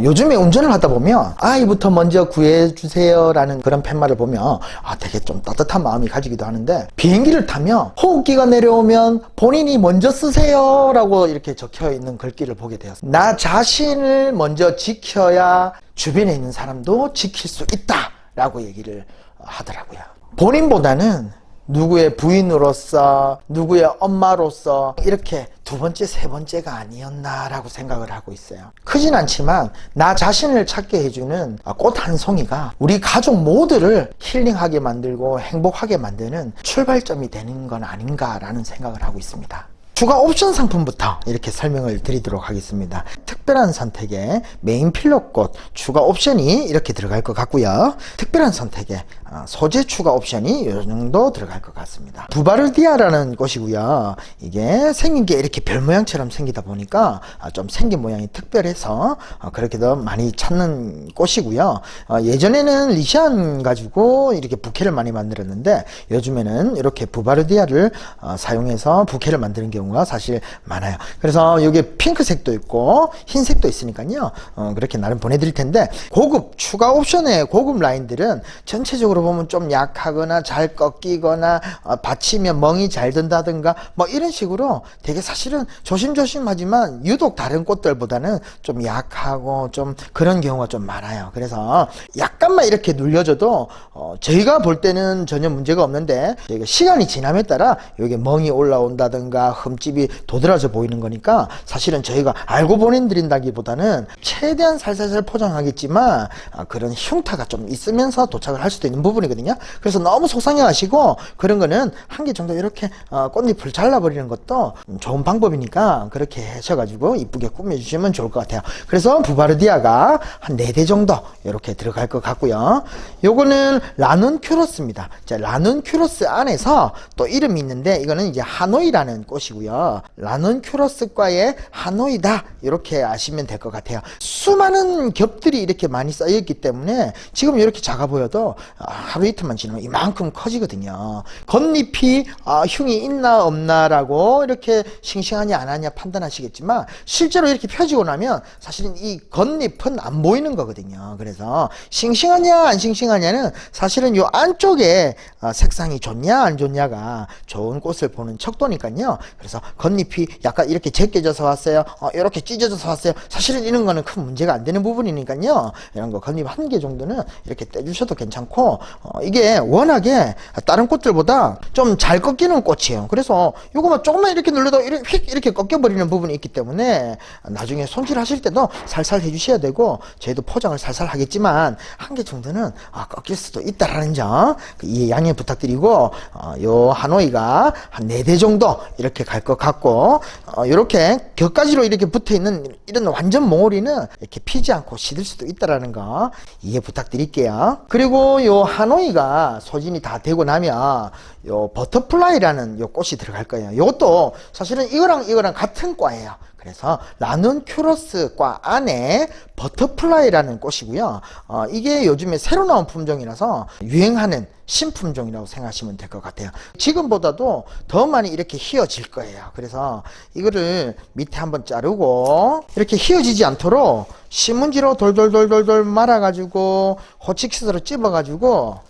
요즘에 운전을 하다 보면 아이부터 먼저 구해주세요라는 그런 팻말을 보면 아 되게 좀 따뜻한 마음이 가지기도 하는데 비행기를 타면 호흡기가 내려오면 본인이 먼저 쓰세요라고 이렇게 적혀 있는 글귀를 보게 되었습니다. 나 자신을 먼저 지켜야 주변에 있는 사람도 지킬 수 있다라고 얘기를 하더라고요. 본인보다는 누구의 부인으로서 누구의 엄마로서 이렇게 두 번째 세 번째가 아니었나라고 생각을 하고 있어요 크진 않지만 나 자신을 찾게 해주는 꽃 한 송이가 우리 가족 모두를 힐링하게 만들고 행복하게 만드는 출발점이 되는 건 아닌가라는 생각을 하고 있습니다 추가 옵션 상품부터 이렇게 설명을 드리도록 하겠습니다. 특별한 선택에 메인 필러꽃 추가 옵션이 이렇게 들어갈 것 같고요. 특별한 선택에 아, 소재 추가 옵션이 이 정도 들어갈 것 같습니다. 부바르디아라는 꽃이고요. 이게 생긴 게 이렇게 별 모양처럼 생기다 보니까 아, 좀 생긴 모양이 특별해서 어, 그렇게 더 많이 찾는 꽃이고요. 어, 예전에는 리시안 가지고 이렇게 부케를 많이 만들었는데 요즘에는 이렇게 부바르디아를 어, 사용해서 부케를 만드는 경우가 사실 많아요. 그래서 여기 핑크색도 있고 흰색도 있으니까요. 어, 그렇게 나름 보내드릴 텐데 고급 추가 옵션의 고급 라인들은 전체적으로 보면 좀 약하거나 잘 꺾이거나 어, 받치면 멍이 잘 든다든가 뭐 이런 식으로 되게 사실은 조심조심하지만 유독 다른 꽃들보다는 좀 약하고 좀 그런 경우가 좀 많아요. 그래서 약간만 이렇게 눌려줘도 어, 저희가 볼 때는 전혀 문제가 없는데 시간이 지남에 따라 여기 멍이 올라온다든가 흠집이 도드라져 보이는 거니까 사실은 저희가 알고 보내드린다기보다는 최대한 살살살 포장하겠지만 아, 그런 흉터가 좀 있으면서 도착을 할 수도 있는 이거든요. 그래서 너무 속상해하시고 그런 거는 한 개 정도 이렇게 어, 꽃잎을 잘라버리는 것도 좋은 방법이니까 그렇게 하셔가지고 이쁘게 꾸며주시면 좋을 것 같아요. 그래서 부바르디아가 한 네 대 정도 이렇게 들어갈 것 같고요. 요거는 라눈큐로스입니다. 자, 라눈큐로스 안에서 또 이름이 있는데 이거는 이제 하노이라는 꽃이고요. 라눈큐로스과의 하노이다 이렇게 아시면 될 것 같아요. 수많은 겹들이 이렇게 많이 쌓여있기 때문에 지금 이렇게 작아 보여도 아, 하루 이틀만 지나면 이만큼 커지거든요. 겉잎이 아, 흉이 있나 없나라고 이렇게 싱싱하냐 안 하냐 판단하시겠지만 실제로 이렇게 펴지고 나면 사실은 이 겉잎은 안 보이는 거거든요. 그래서 싱싱하냐 안 싱싱하냐는 사실은 요 안쪽에 어, 색상이 좋냐 안 좋냐가 좋은 꽃을 보는 척도니까요. 그래서 겉잎이 약간 이렇게 제껴져서 왔어요. 어, 이렇게 찢어져서 왔어요. 사실은 이런 거는 큰 문제가 안 되는 부분이니까요. 이런 거 겉잎 한 개 정도는 이렇게 떼주셔도 괜찮고 어, 이게 워낙에 다른 꽃들보다 좀 잘 꺾이는 꽃이에요. 그래서 요거만 조금만 이렇게 눌러도 이렇게 휙 이렇게 꺾여버리는 부분이 있기 때문에 나중에 손질하실 때도 살살 해주셔야 되고 저희도 포장을 살살 하겠지만 한 개 정도는 아, 꺾일 수도 있다라는 점그 이해 양해 부탁드리고 어, 요 하노이가 한 네 대 정도 이렇게 갈 것 같고 어, 이렇게 격가지로 이렇게 붙어 있는 이런 완전 몽오리는 이렇게 피지 않고 시들 수도 있다라는 거 이해 부탁드릴게요. 그리고 요 하노이가 소진이 다 되고 나면 요 버터플라이라는 요 꽃이 들어갈 거예요. 이것도 사실은 이거랑 이거랑 같은 과예요. 그래서 라눈큐러스과 안에 버터플라이라는 꽃이고요. 어, 이게 요즘에 새로 나온 품종이라서 유행하는 신품종이라고 생각하시면 될 것 같아요. 지금보다도 더 많이 이렇게 휘어질 거예요. 그래서 이거를 밑에 한번 자르고 이렇게 휘어지지 않도록 신문지로 돌돌돌돌돌 말아가지고 호치키스로 찝어가지고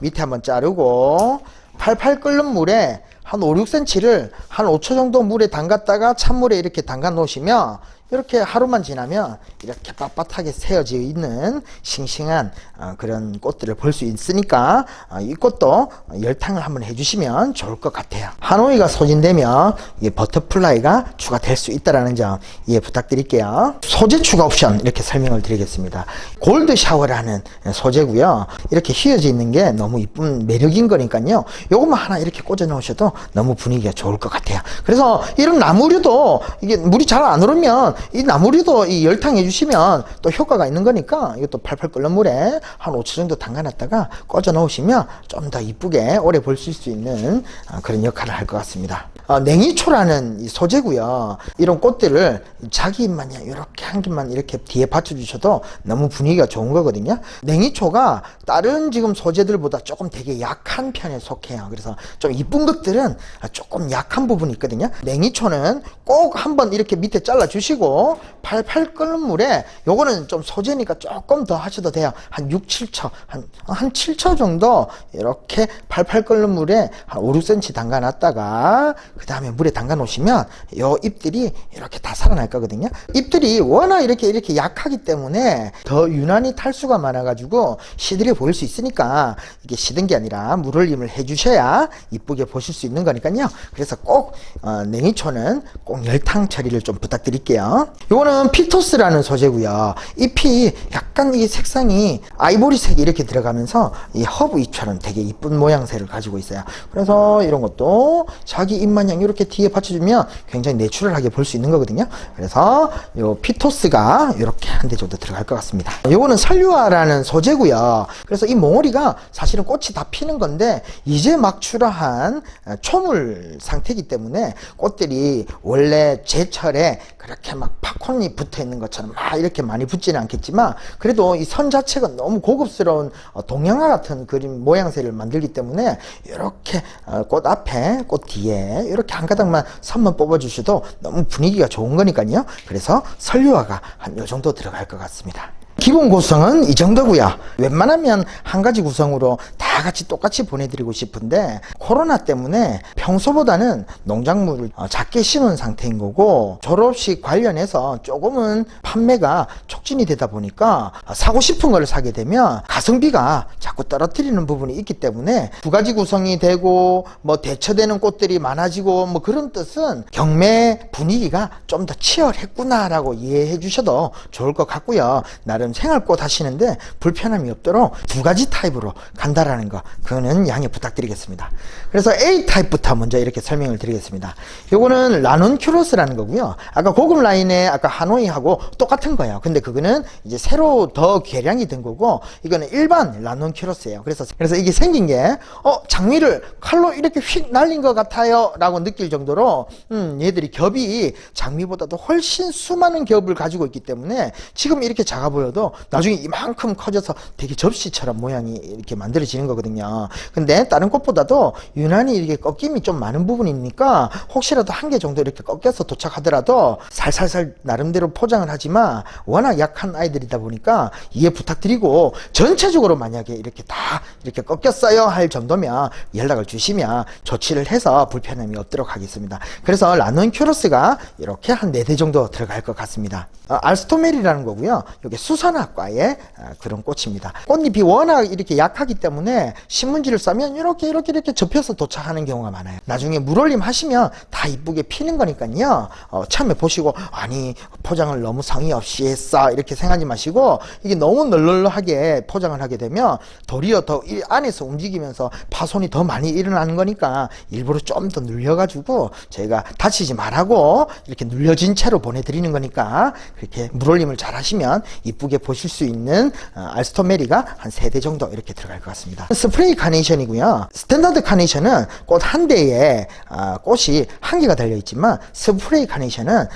밑에 한번 자르고 팔팔 끓는 물에 한 5, 6cm를 한 5초 정도 물에 담갔다가 찬물에 이렇게 담가 놓으시면 이렇게 하루만 지나면 이렇게 빳빳하게 세워져 있는 싱싱한 어, 그런 꽃들을 볼 수 있으니까 어, 이 꽃도 열탕을 한번 해주시면 좋을 것 같아요. 하노이가 소진되면 이 버터플라이가 추가될 수 있다는 점 이해 부탁드릴게요. 소재 추가 옵션 이렇게 설명을 드리겠습니다. 골드 샤워라는 소재고요. 이렇게 휘어져 있는 게 너무 이쁜 매력인 거니까요. 요것만 하나 이렇게 꽂아 놓으셔도 너무 분위기가 좋을 것 같아요. 그래서 이런 나무류도 이게 물이 잘안 오르면 이 나무류도 이 열탕 해 주시면 또 효과가 있는 거니까 이것도 팔팔 끓는 물에 한 5초 정도 담가놨다가 꽂아 놓으시면 좀 더 이쁘게 오래 볼수 있는 아, 그런 역할을 할 것 같습니다. 어, 냉이초라는 이 소재고요. 이런 꽃들을 자기 입만냥 이렇게 한 개만 이렇게 뒤에 받쳐주셔도 너무 분위기가 좋은 거거든요. 냉이초가 다른 지금 소재들보다 조금 되게 약한 편에 속해요. 그래서 좀 이쁜 것들은 조금 약한 부분이 있거든요. 냉이초는 꼭 한번 이렇게 밑에 잘라주시고 팔팔 끓는 물에 요거는 좀 소재니까 조금 더 하셔도 돼요. 한 6, 7초, 한, 한 7초 정도 이렇게 팔팔 끓는 물에 한 5, 6cm 담가 놨다가 그 다음에 물에 담가 놓으시면 요 잎들이 이렇게 다 살아날 거거든요. 잎들이 워낙 이렇게 이렇게 약하기 때문에 더 유난히 탈수가 많아 가지고 시들해 보일 수 있으니까 이게 시든 게 아니라 물을림을 해 주셔야 이쁘게 보실 수 있는 거니까요. 그래서 꼭 어, 냉이초는 꼭 열탕 처리를 좀 부탁드릴게요. 요거는 피토스라는 소재고요. 잎이 약간 이 색상이 아이보리색이 이렇게 들어가면서 이 허브 잎처럼 되게 이쁜 모양새를 가지고 있어요. 그래서 이런 것도 자기 잎 마냥 이렇게 뒤에 받쳐주면 굉장히 내추럴하게 볼 수 있는 거거든요. 그래서 요 피토스가 이렇게 한 대 정도 들어갈 것 같습니다. 요거는 설류화라는 소재고요. 그래서 이 몽오리가 사실은 꽃이 다 피는 건데 이제 막 출하한 어, 초물 상태이기 때문에 꽃들이 원래 제철에 그렇게 막 팝콘이 붙어 있는 것처럼 막 이렇게 많이 붙지는 않겠지만 그래도 이 선 자체가 너무 고급스러운 어, 동양화 같은 그림 모양새를 만들기 때문에 이렇게 어, 꽃 앞에 꽃 뒤에 이렇게 한 가닥만 선만 뽑아 주셔도 너무 분위기가 좋은 거니까요. 그래서 설유화가 한 요 정도 들어갈 것 같습니다. 기본 구성은 이 정도고요. 웬만하면 한 가지 구성으로 다 같이 똑같이 보내드리고 싶은데 코로나 때문에 평소보다는 농작물을 어, 작게 심은 상태인 거고 졸업식 관련해서 조금은 판매가 촉진이 되다 보니까 어, 사고 싶은 걸 사게 되면 가성비가 자꾸 떨어뜨리는 부분이 있기 때문에 두 가지 구성이 되고 뭐 대처되는 꽃들이 많아지고 뭐 그런 뜻은 경매 분위기가 좀 더 치열했구나라고 이해해 주셔도 좋을 것 같고요. 나름 생활꽃 하시는데 불편함이 없도록 두 가지 타입으로 간다라는 거 그거는 양해 부탁드리겠습니다. 그래서 A 타입부터 먼저 이렇게 설명을 드리겠습니다. 요거는 라논큐로스라는 거고요. 아까 고급 라인의 아까 하노이하고 똑같은 거예요. 근데 그거는 이제 새로 더 개량이 된 거고 이거는 일반 라논큐로스예요. 그래서 그래서 이게 생긴 게 어 장미를 칼로 이렇게 휙 날린 것 같아요라고 느낄 정도로 음 얘들이 겹이 장미보다도 훨씬 수많은 겹을 가지고 있기 때문에 지금 이렇게 작아 보여도 나중에 이만큼 커져서 되게 접시처럼 모양이 이렇게 만들어지는 거거든요. 근데 다른 꽃보다도 유난히 이렇게 꺾임이 좀 많은 부분이니까 혹시라도 한 개 정도 이렇게 꺾여서 도착하더라도 살살살 나름대로 포장을 하지만 워낙 약한 아이들이다 보니까 이해 부탁드리고 전체적으로 만약에 이렇게 다 이렇게 꺾였어요 할 정도면 연락을 주시면 조치를 해서 불편함이 없도록 하겠습니다. 그래서 라논 큐로스가 이렇게 한 네 대 정도 들어갈 것 같습니다. 어, 알스토메리라는 거고요. 이게 수 선학과의 어, 그런 꽃입니다. 꽃잎이 워낙 이렇게 약하기 때문에 신문지를 싸면 이렇게 이렇게 이렇게 접혀서 도착하는 경우가 많아요. 나중에 물올림 하시면 다 이쁘게 피는 거니까요. 어, 처음에 보시고 아니 포장을 너무 성의 없이 했어 이렇게 생각하지 마시고 이게 너무 널널하게 포장을 하게 되면 도리어 더이 안에서 움직이면서 파손이 더 많이 일어나는 거니까 일부러 좀 더 눌려가지고 저희가 다치지 말라고 이렇게 눌려진 채로 보내드리는 거니까 그렇게 물올림을 잘 하시면 이쁘게 보실 수 있는 어, 알스토메리가 한 세 대 정도 이렇게 들어갈 것 같습니다. 스프레이 카네이션이고요. 스탠다드 카네이션은 꽃 한 대에 어, 꽃이 한 개가 달려 있지만 스프레이 카네이션은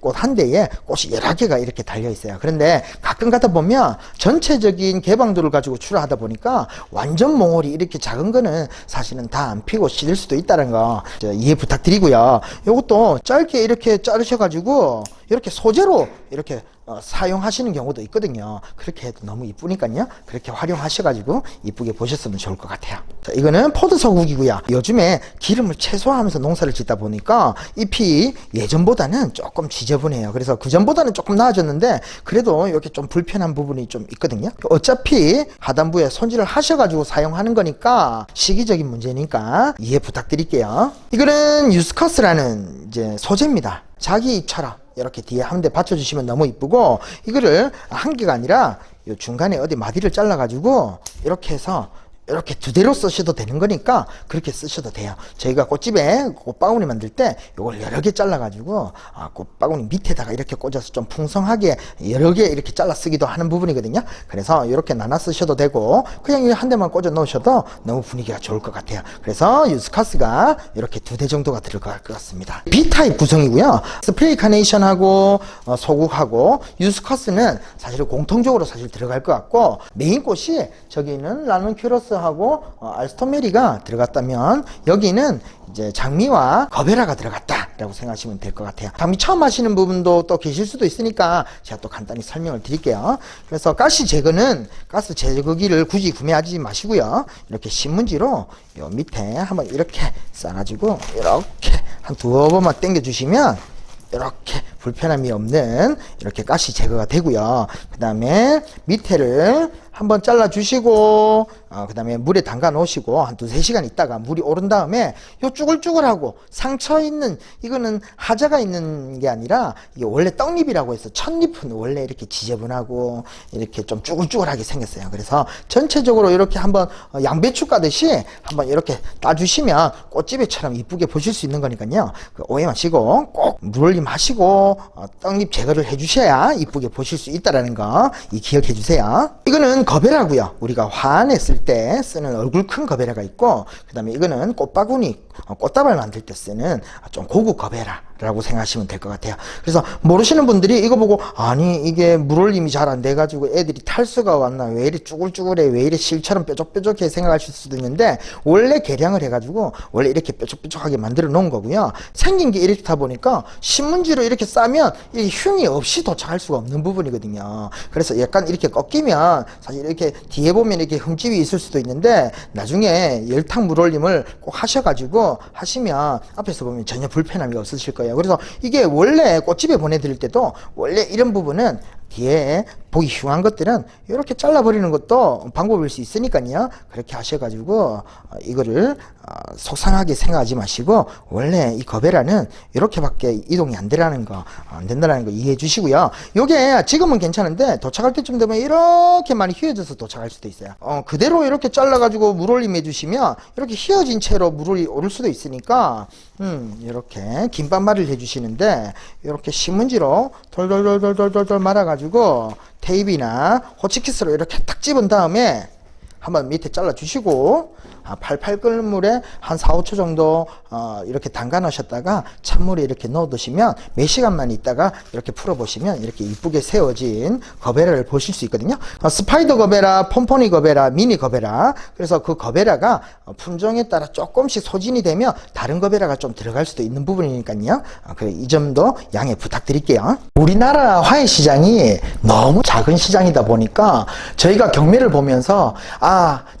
꽃 한 대에 꽃이 여러 개가 이렇게 달려 있어요. 그런데 가끔 가다 보면 전체적인 개방도를 가지고 출하하다 보니까 완전 몽골이 이렇게 작은 거는 사실은 다 안 피고 시들 수도 있다는 거 저, 이해 부탁드리고요. 이것도 짧게 이렇게 자르셔가지고 이렇게 소재로 이렇게 어, 사용하시는 경우도 있거든요. 그렇게 해도 너무 이쁘니까요. 그렇게 활용하셔가지고 이쁘게 보셨으면 좋을 것 같아요. 자, 이거는 포드 서국이고요. 요즘에 기름을 최소화하면서 농사를 짓다 보니까 잎이 예전보다는 조금 지저분해요. 그래서 그전보다는 조금 나아졌는데 그래도 이렇게 좀 불편한 부분이 좀 있거든요. 어차피 하단부에 손질을 하셔가지고 사용하는 거니까 시기적인 문제니까 이해 부탁드릴게요. 이거는 유스커스라는 이제 소재입니다. 자기 입처럼 이렇게 뒤에 한 대 받쳐주시면 너무 이쁘고 이거를 한 개가 아니라 요 중간에 어디 마디를 잘라가지고 이렇게 해서 이렇게 두 대로 쓰셔도 되는 거니까 그렇게 쓰셔도 돼요. 저희가 꽃집에 꽃바구니 만들 때 이걸 여러 개 잘라가지고 아, 꽃바구니 밑에다가 이렇게 꽂아서 좀 풍성하게 여러 개 이렇게 잘라 쓰기도 하는 부분이거든요. 그래서 이렇게 나눠 쓰셔도 되고 그냥 이한 대만 꽂아 놓으셔도 너무 분위기가 좋을 것 같아요. 그래서 유스카스가 이렇게 두 대 정도가 들어갈 것 같습니다. B타입 구성이고요. 스프레이 카네이션하고 어, 소국하고 유스카스는 사실 공통적으로 사실 들어갈 것 같고 메인 꽃이 저기는 라는 큐러스 하고 어, 알스토메리가 들어갔다면 여기는 이제 장미와 거베라가 들어갔다라고 생각하시면 될 것 같아요. 장미 처음 하시는 부분도 또 계실 수도 있으니까 제가 또 간단히 설명을 드릴게요. 그래서 가시 제거는 가스 제거기를 굳이 구매하지 마시고요. 이렇게 신문지로 요 밑에 한번 이렇게 싸가지고 이렇게 한 두어 번만 당겨 주시면 이렇게 불편함이 없는 이렇게 가시 제거가 되고요. 그 다음에 밑에를 한번 잘라 주시고 어, 그 다음에 물에 담가 놓으시고 한 두세 시간 있다가 물이 오른 다음에 요 쭈글쭈글하고 상처 있는 이거는 하자가 있는 게 아니라 이게 원래 떡잎이라고 해서 첫잎은 원래 이렇게 지저분하고 이렇게 좀 쭈글쭈글하게 생겼어요. 그래서 전체적으로 이렇게 한번 어, 양배추 까듯이 한번 이렇게 따주시면 꽃집에처럼 이쁘게 보실 수 있는 거니까요. 그 오해 마시고 꼭 물올림 하시고 어, 떡잎 제거를 해주셔야 이쁘게 보실 수 있다라는 거 이 기억해 주세요. 이거는 거베라고요. 우리가 화환했을 때 쓰는 얼굴 큰 거베라가 있고 그 다음에 이거는 꽃바구니 어, 꽃다발 만들 때 쓰는 좀 고급 거베라 라고 생각하시면 될 것 같아요. 그래서 모르시는 분들이 이거 보고 아니 이게 물올림이 잘 안 돼가지고 애들이 탈수가 왔나 왜 이리 쭈글쭈글해 왜 이리 실처럼 뾰족뾰족해 생각하실 수도 있는데 원래 개량을 해가지고 원래 이렇게 뾰족뾰족하게 만들어 놓은 거고요. 생긴 게 이렇다 보니까 신문지로 이렇게 싸면 이 흉이 없이 도착할 수가 없는 부분이거든요. 그래서 약간 이렇게 꺾이면 사실 이렇게 뒤에 보면 이렇게 흠집이 있을 수도 있는데 나중에 열탕 물올림을 꼭 하셔가지고 하시면 앞에서 보면 전혀 불편함이 없으실 거예요. 그래서 이게 원래 꽃집에 보내드릴 때도 원래 이런 부분은 뒤에 보기 흉한 것들은 이렇게 잘라버리는 것도 방법일 수 있으니까요. 그렇게 하셔가지고 어, 이거를 어, 속상하게 생각하지 마시고 원래 이 거베라는 이렇게밖에 이동이 안 되라는 거, 어, 안 된다는 거 이해해 주시고요. 요게 지금은 괜찮은데 도착할 때쯤 되면 이렇게 많이 휘어져서 도착할 수도 있어요. 어, 그대로 이렇게 잘라가지고 물올림 해주시면 이렇게 휘어진 채로 물이 오를 수도 있으니까 음, 이렇게 김밥말이를 해주시는데 이렇게 신문지로 돌돌돌돌돌돌 말아가지고 테이프나 호치키스로 이렇게 탁 집은 다음에 한번 밑에 잘라 주시고 아, 팔팔 끓는 물에 한 4, 5초 정도 어, 이렇게 담가 놓으셨다가 찬물에 이렇게 넣어 두시면 몇 시간만 있다가 이렇게 풀어 보시면 이렇게 이쁘게 세워진 거베라를 보실 수 있거든요. 어, 스파이더 거베라, 폼포니 거베라, 미니 거베라. 그래서 그 거베라가 어, 품종에 따라 조금씩 소진이 되면 다른 거베라가 좀 들어갈 수도 있는 부분이니까요. 이 점도 양해 부탁드릴게요. 우리나라 화훼 시장이 너무 작은 시장이다 보니까 저희가 경매를 보면서 아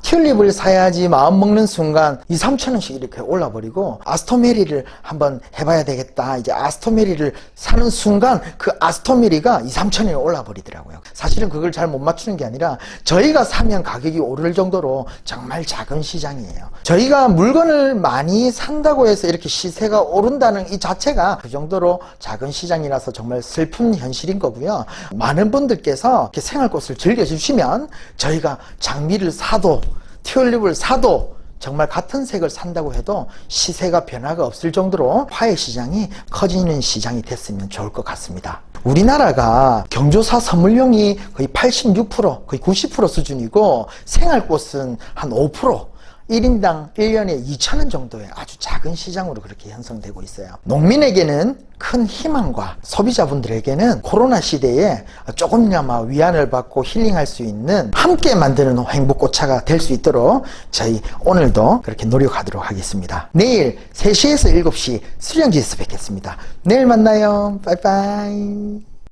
튤립을 사야지 마음 먹는 순간 2, 3천 원씩 이렇게 올라버리고 아스토메리를 한번 해봐야 되겠다. 이제 아스토메리를 사는 순간 그 아스토메리가 2, 3천 원이 올라버리더라고요. 사실은 그걸 잘 못 맞추는 게 아니라 저희가 사면 가격이 오를 정도로 정말 작은 시장이에요. 저희가 물건을 많이 산다고 해서 이렇게 시세가 오른다는 이 자체가 그 정도로 작은 시장이라서 정말 슬픈 현실인 거고요. 많은 분들께서 이렇게 생활꽃을 즐겨주시면 저희가 장미를 사도 튤립을 사도 정말 같은 색을 산다고 해도 시세가 변화가 없을 정도로 화훼 시장이 커지는 시장이 됐으면 좋을 것 같습니다. 우리나라가 경조사 선물용이 거의 86% 거의 90% 수준이고 생활꽃은 한 5% 1인당 1년에 2천원 정도의 아주 작은 시장으로 그렇게 형성되고 있어요. 농민에게는 큰 희망과 소비자분들에게는 코로나 시대에 조금이나마 위안을 받고 힐링할 수 있는 함께 만드는 행복꽃차가 될 수 있도록 저희 오늘도 그렇게 노력하도록 하겠습니다. 내일 3시에서 7시 수령지에서 뵙겠습니다. 내일 만나요. 빠이빠이.